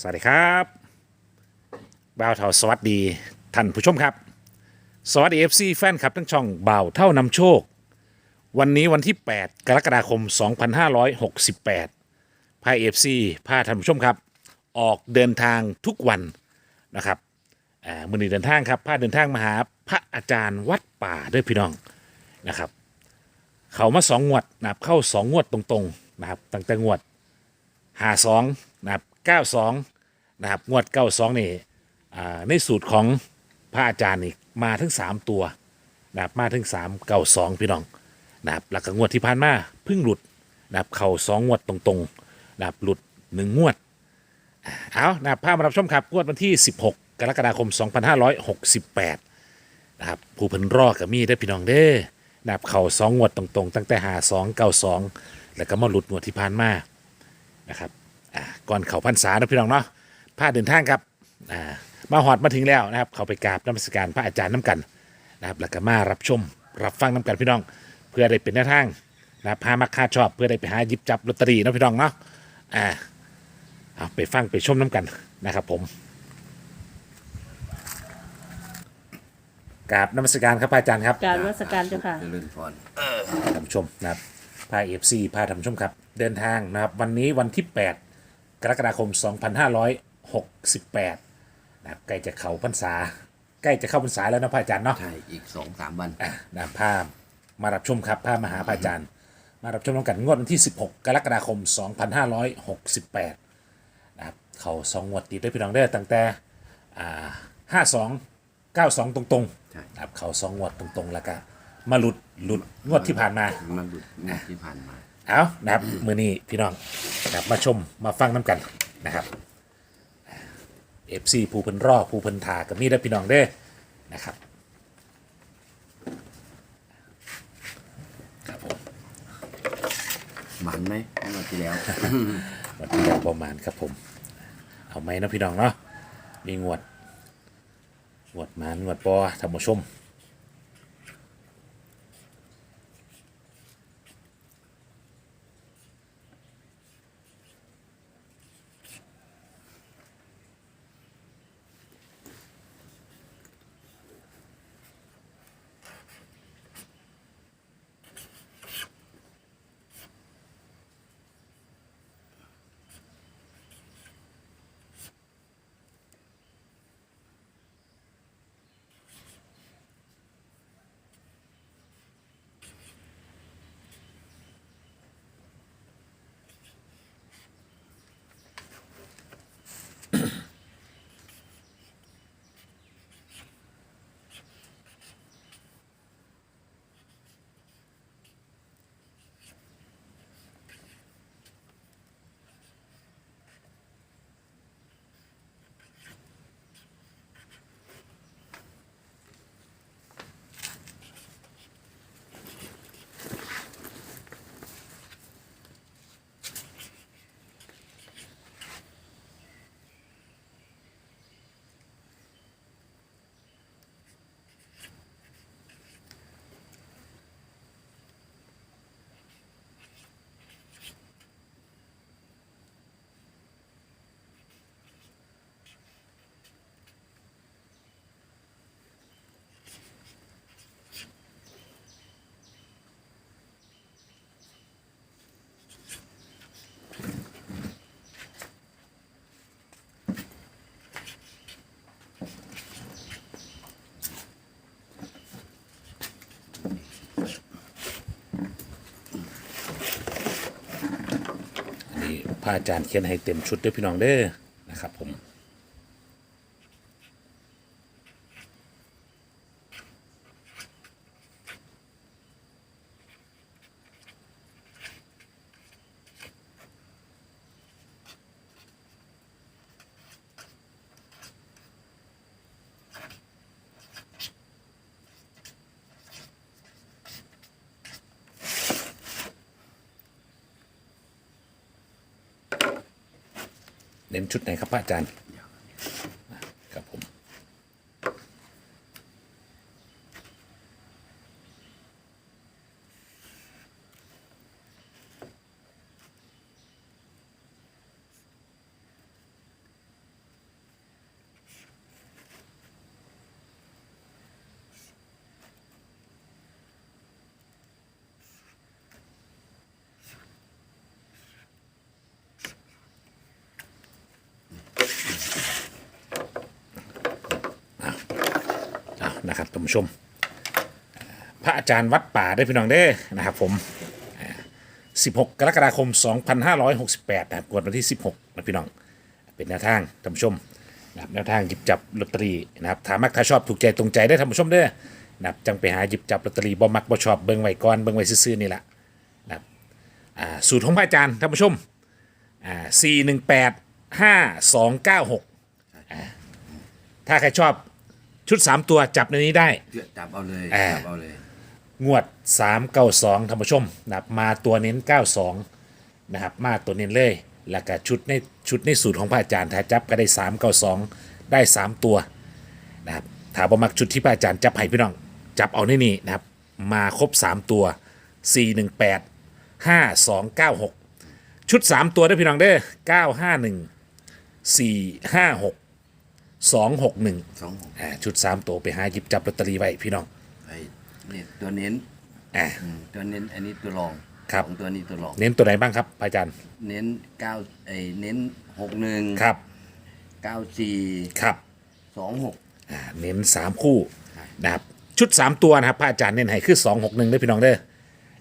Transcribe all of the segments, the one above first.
สวัสดีครับบ่าวเท่าสวัสดีท่านผู้ชมครับ สวัสดี FC แฟนคลับทั้งช่องบ่าวเท่านำโชค วันนี้วันที่ 8 กรกฎาคม 2568พาเอฟซีพาท่านผู้ชมครับ ออกเดินทางทุกวันนะครับมือนีเดินทางครับพาเดินทางมาหาพระอาจารย์วัดป่าด้วยพี่น้องนะครับ เขามาสองงวดนะครับเข้าสองงวดตรงๆนะครับตั้งแต่งวดหาสองนะครับ เก้าสองนะครับงวดเก้าสองนี่อ่าในสูตรของพระอาจารย์นี่มาทั้งสามตัวนะครับมาทั้งสามเก้าสองพี่น้องนะครับหลักงวดที่ผ่านมาเพิ่งหลุดนะครับเข่าสองงวดตรงๆนะครับหลุดหนึ่งงวดเอานะครับภาพมารับชมครับงวดวันที่ 16 กรกฎาคม 2568นะครับผู้เพิ่นรอกับมีได้พี่น้องเด้อนะครับเข่าสองงวดตรงๆ ตั้งแต่หาสองเก้าสองแล้วก็มาหลุดงวดที่ผ่านมานะครับ อ่าก่อนเขาพรรษานะพี่น้องเนาะพาเดินทางครับอ่ามาหอดมาถึงแล้วนะครับ เขาไปกราบน้ำมศการพระอาจารย์น้ำกันนะครับแล้วก็มารับชมรับฟังน้ำกันพี่น้อง เพื่อได้เป็นแนวทางนะครับพามาคาชอบเพื่อได้ไปหาหยิบจับลอตเตอรี่นะพี่น้องเนาะอ่าเอาไปฟังไปชมน้ำกันนะครับผมกราบน้ำมศการครับพระอาจารย์ครับ การวัสการเจ้าค่ะ เจริญพรท่านผู้ชมนะครับพาเอฟซีพาท่านผู้ชมครับ เดินทางนะครับ วันนี้วันที่ 8 กรกฎาคม 2568นะครับใกล้จะเข้าพรรษา ใกล้จะเข้าพรรษาแล้วนะพระอาจารย์เนาะใช่อีกสองสามวัน อะนะครับพามารับชมครับพามาหาพระอาจารย์ มารับชมน้องกันงวดวันที่ 16 กรกฎาคม 2568นะครับเขาสองงวดติดด้วยพี่น้องได้อตั้งแต่อ่า52 92 ตรงๆใช่นะครับเขาสองงวดตรงๆแล้วก็มาหลุดหลุดงวดที่ผ่านมา มันหลุดงวดที่ผ่านมา เอานะครับมือนี้พี่น้องนะครับมาชมมาฟังน้ำกันนะครับเอฟซีผู้เพิ่นรอผู้เพิ่นทากับมีได้อพี่น้องเด้อนะครับครับผมหมันไหมงวดที่แล้ว วันที่แล้วประมาณครับผม เอาไหมเนาะพี่น้องเนาะมีงวดงวดหมานงวดปอท่านผู้ชม พระอาจารย์เขียนให้เต็มชุดด้วยพี่น้องเด้อนะครับผม เน้นชุดไหนครับพระอาจารย์ครับผม เท่านผู้ชม พระอาจารย์วัดป่าได้พี่น้องเด้นะครับผม 16 กรกฎาคม 2568นะครับกวดวันที่ 16นะพี่น้อง เป็นแนวทางท่านผู้ชมนะครับแนวทางหยิบจับลอตเตอรี่นะครับถามักถ้าชอบถูกใจตรงใจได้ท่านผู้ชมเด้อนะครับจังไปหาหยิบจับลอตเตอรี่บ่มักบ่ชอบเบิ่งไว้ก่อนเบิ่งไว้ซื่อๆนี่แหละนะครับอ่าสูตรของพระอาจารย์ท่านผู้ชมอ่า418 5296อ่าถ้าใครชอบ ชุด3ตัวจับในนี้ได้ จับเอาเลยอ่า จับเอาเลย งวด 392ท่านผู้ชมนะครับมาตัวเน้น 92 นะครับ มาตัวเน้นเลย แล้วก็ชุดในชุดในสูตรของพระอาจารย์ถ้าจับก็ได้ 392 ได้ 3 ตัวนะครับถ้าบ่มักชุดที่พระอาจารย์จับให้พี่น้อง จับเอาในนี่นะครับ มาครบ 3 ตัว 418 5296 ชุด 3 ตัวได้อพี่น้องเด้อ951 456 261สองหกอ่าชุด3ตัวไปหาหยิบจับลอตเตอรี่ไว้พี่น้องไอ้นี่ตัวเน้นอ่า อืมตัวเน้นอันนี้ตัวรองครับ สองตัวนี้ตัวรอง เน้นตัวไหนบ้างครับอาจารย์เน้นเก้าไอ้เน้นหกหนึ่งครับเก้าสี่ครับสองหก อ่าเน้น3คู่นะครับชุด3ตัวนะครับพระอาจารย์เน้นให้คือ2 6 1ด้วยพี่น้องเด้อ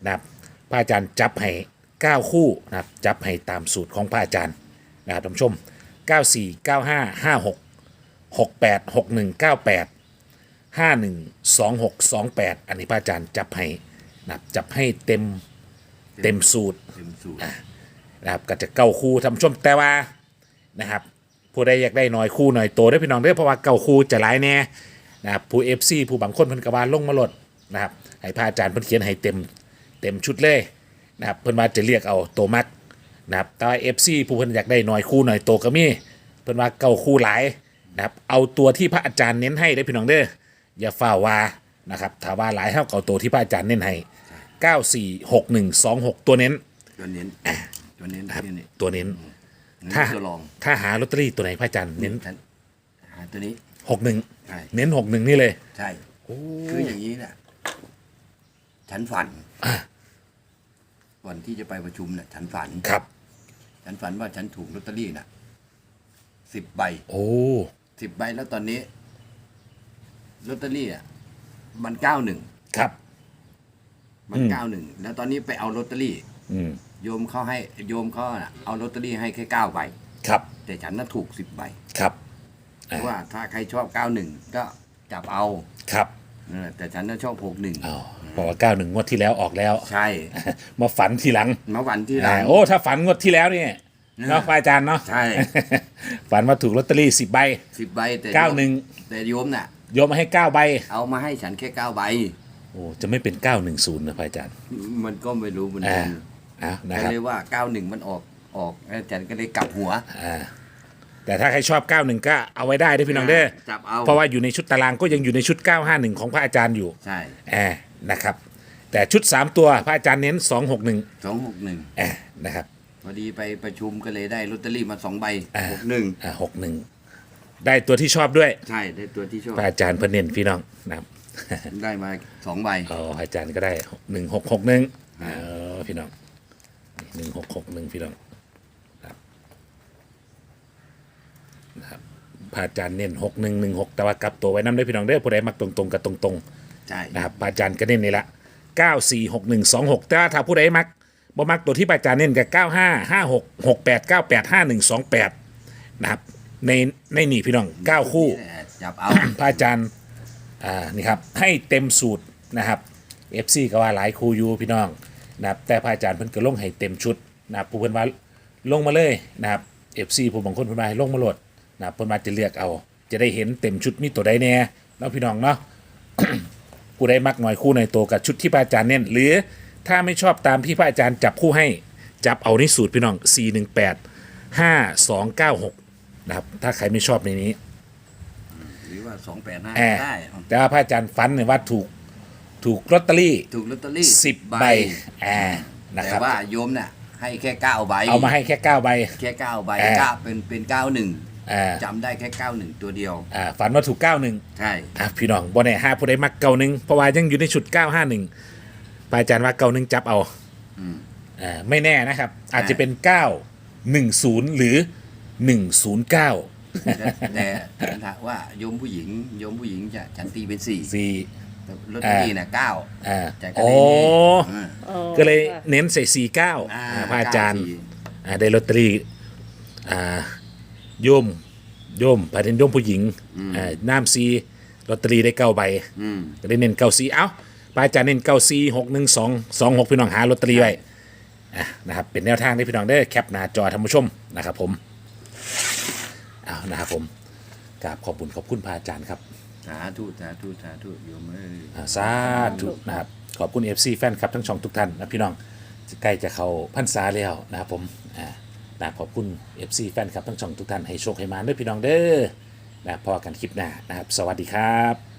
นะครับพระอาจารย์จับให้9คู่นะครับจับให้ตามสูตรของพระอาจารย์นะครับท่านผู้ชม 94 95 56 68 61 98 51 26 28 อันนี้พระอาจารย์จับให้นะครับจับให้เต็มเต็มสูตรเต็มสูตร นะครับก็จะเก้าคู่ท่านผู้ชมแต่ว่านะครับผู้ใดอยากได้น้อยคู่หน่อยโตได้อพี่น้องเด้อเพราะว่าเก้าคู่จะหลายแน่นะครับผู้เอฟซีผู้บางคนเพิ่นกว่าลงมาลดนะครับให้พระอาจารย์เพิ่นเขียนให้เต็มเต็มชุดเลยนะครับเพิ่นว่าจะเรียกเอาโตมักนะครับแต่ว่าเอฟซีผู้เพิ่นอยากได้น้อยคู่หน่อยโตก็มีเพิ่นว่าเก้าคู่หลาย นะครับเอาตัวที่พระอาจารย์เน้นให้ได้อพี่น้องเด้ออย่าฝ่าว่านะครับถ้าว่าหลายเท่ากับเอาตัวที่พระอาจารย์เน้นให้เก้าสี่หกหนึ่งสองหกตัวเน้นตัวเน้นตัวเน้นครับที่นี่ตัวเน้นนี่ถ้าตัวรองถ้าหาลอตเตอรี่ตัวไหนพระอาจารย์เน้นฉันหาตัวนี้หกหนึ่งใช่เน้นหกหนึ่งนี่เลย ใช่คืออย่างนี้น่ะฉันฝันวันที่จะไปประชุมน่ะฉันฝันครับ ฉันฝันว่าฉันถูกลอตเตอรี่น่ะสิบใบ โอ้ สิบใบแล้วตอนนี้ลอตเตอรี่อะมันเก้าหนึ่งครับ มันอืม เก้าหนึ่งแล้วตอนนี้ไปเอาลอตเตอรี่ อืมโยมเขาให้โยมเขาน่ะเอาลอตเตอรี่ให้แค่เก้าใบครับแต่ฉันน่ะถูกสิบใบครับ เพราะว่าถ้าใครชอบเก้าหนึ่งก็จับเอาครับเออแต่ฉันน่ะชอบหกหนึ่งเอาเพราะว่าเก้าหนึ่งงวดที่แล้วออกแล้ว ใช่มาฝันทีหลังมาวันที่หลัอ่างโอ้ถ้าฝันงวดที่แล้วเนี่ย เนาะพระอาจารย์เนาะ ใช่ ฝันว่าถูกลอตเตอรี่สิบใบสิบใบแต่เก้าหนึ่งแต่โยมน่ะโยมมาให้เก้าใบ เอามาให้ฉันแค่เก้าใบ โอ้จะไม่เป็นเก้าหนึ่งศูนย์นะพระอาจารย์ มันก็ไม่รู้เหมือนอ่ากันอ่านะก็ครับเลยว่าเก้าหนึ่งมันออกออกแล้วฉันก็เลยกลับหัวอ่าแต่ถ้าใครชอบเก้าหนึ่งก็เอาไว้ได้เด้อพี่น้องเด้อจับเอาเพราะว่าอยู่ในชุดตารางก็ยังอยู่ในชุด 951 ของพระอาจารย์อยู่ ใช่แอบนะครับ แต่ชุด 3 ตัวพระอาจารย์เน้น 261สองหกหนึ่งแอบนะครับ พอดีไปประชุมก็เลยได้ลอตเตอรี่มาสองใบอ่าหกหนึ่งอ่า61ได้ตัวที่ชอบด้วย ใช่ได้ตัวที่ชอบพระอาจารย์เพิ่นเน้นพี่น้องนะครับได้มาสองใบอ๋ออาจารย์ก็ได้1661อ๋อพี่น้อง1661พี่น้องครับนะครับพระอาจารย์เน้น6116แต่ว่ากลับตัวไว้น้ำได้อพี่น้องเด้อผู้ใดมักตรงๆกับตรงๆใช่นะครับปาจารย์ก็เน้นนี่ละ9 4 6 1 2 6แต่ว่าถ้าผู้ใดมัก บ่มักตัวที่ปาจารย์เน้นกับ9 5 5 6 6 8 9 8 5 1 2 8นะครับ ในในนี่พี่น้อง9คู่นี่แหละจับเอา พระอาจารย์อ่านี่ครับให้เต็มสูตรนะครับ FC ก็ว่าหลายคู่อยู่พี่น้องนะครับแต่พระอาจารย์เพิ่นก็ลงให้เต็มชุดนะครับผู้เพิ่นว่าลงมาเลยนะครับ FC ผู้บางคนเพิ่นว่าให้ลงมาโหลดนะครับเพิ่นมาจะเลือกเอา จะได้เห็นเต็มชุดมีตัวใดแน่เนาะพี่น้องเนาะ ผู้ใดมักหน่อยคู่ในอยโตวกับชุดที่พระอาจารย์เน้นหรือ ถ้าไม่ชอบตามที่พระอาจารย์จับคู่ให้ จับเอาในสูตรพี่น้อง 418 5296 นะครับ ถ้าใครไม่ชอบในนี้หรือว่าสองแปดห้าได้แต่ว่าพระอาจารย์ฟันเนี่ยว่าถูกถูกลอตเตอรี่ถูกลอตเตอรี่สิบใบแอนะคแต่ว่าโยมเนี่ยให้แค่เก้าใบเอามาให้แค่9ใบ แค่เก้าใบเก้าเป็นเป็นเก้าหนึ่งจำได้แค่เก้าหนึ่งตัวเดียวฝันว่าถูก 91 ใช่ อ่พี่น้องบ่แน่ห้าผู้ใดมักเก่านึงเพราะว่ายังอยู่ในชุด 951 ปลาจารย์ว่าเก้าหนึ่งจับเอาอ่าไม่แน่นะครับ อาจจะเป็นเก้าหนึ่งศูนย์หรือหนึ่งศูนย์เก้าแต่ถามว่าโยมผู้หญิงโยมผู้หญิงจะฉันตีเป็นสี่สี่ แต่ลอตเตอรี่นะเก้าอ่าก็โอ้เลก็เลยเน้นใส่สี่เก้าอาพระอาจารย์ได้ลอตเตอรี่โยมโยมพระเนโยมผู้หญิงน้ำซีลอตเตอรี่ได้เก้าใบก็ได้เน้นเก้าซีเอ้า พระอาจารย์เน้นเก้าซีหกหนึ่งสองสองหกพี่น้องหาลอตเตอรี่ไว้อะนะครับเป็นแนวทางที่พี่น้องได้แคปหน้าจอท่านผู้ชมนะครับผมเอานะครับผมกราบขอบคุณขอบคุณพระอาจารย์ครับสาธุสาธุสาธุโยมเอ้ยอ่าสาธุนะครับขอบคุณ FC แฟนคลับทั้งช่องทุกท่านนะพี่น้องใกล้จะเข้าพรรษาแล้วนะครับผมอ่านะครับขอบคุณ FC แฟนคลับทั้งช่องทุกท่านให้โชคให้มาด้วยพี่น้องเด้อนะพอกันคลิปหน้านะครับ สวัสดีครับ